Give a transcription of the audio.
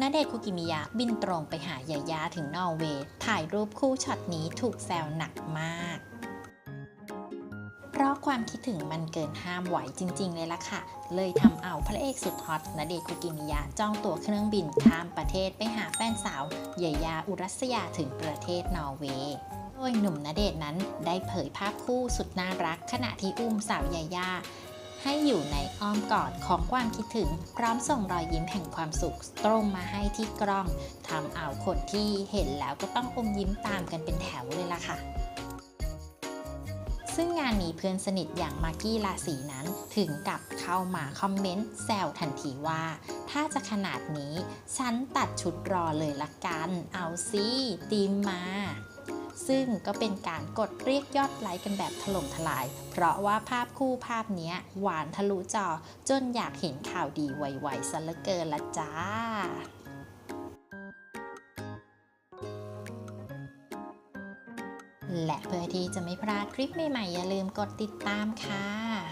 ณเดชคุกิมิยะบินตรงไปหายายาถึงนอร์เวย์ถ่ายรูปคู่ช็อตนี้ถูกแซวหนักมาก เพราะความคิดถึงมันเกินห้ามไหวจริง ๆ เลยล่ะค่ะ เลยทำเอาพระเอกสุดฮอตณเดชคุกิมิยะจ้องตั๋วเครื่องบินข้ามประเทศไปหาแฟนสาวยายาอุรัสยาถึงประเทศนอร์เวย์โดยหนุ่มณเดชนั้นได้เผยภาพคู่สุดน่ารักขณะที่อุ้มสาวยายา ให้อยู่ในอ้อมกอดของความคิดถึง พร้อมส่งรอยยิ้มแห่งความสุข ตรงมาให้ที่กล้องทำเอาคนที่เห็นแล้วก็ต้องอมยิ้มตามกันเป็นแถวเลยล่ะค่ะซึ่งงานนี้เพื่อนสนิทอย่างมากกี้ราศีนั้นถึงกับเข้ามาคอมเมนต์แซวทันทีว่า ถ้าจะขนาดนี้ ฉันตัดชุดรอเลยละกัน เอาสิตีมมา ซึ่งก็เป็นการกดเรียกยอดไลค์กันแบบถล่มทลาย เพราะว่าภาพคู่ภาพนี้หวานทะลุจอ จนอยากเห็นข่าวดีไวๆซะเหลือเกินละจ้าและเพื่อที่จะไม่พลาดคลิปใหม่ๆ อย่าลืมกดติดตามค่ะ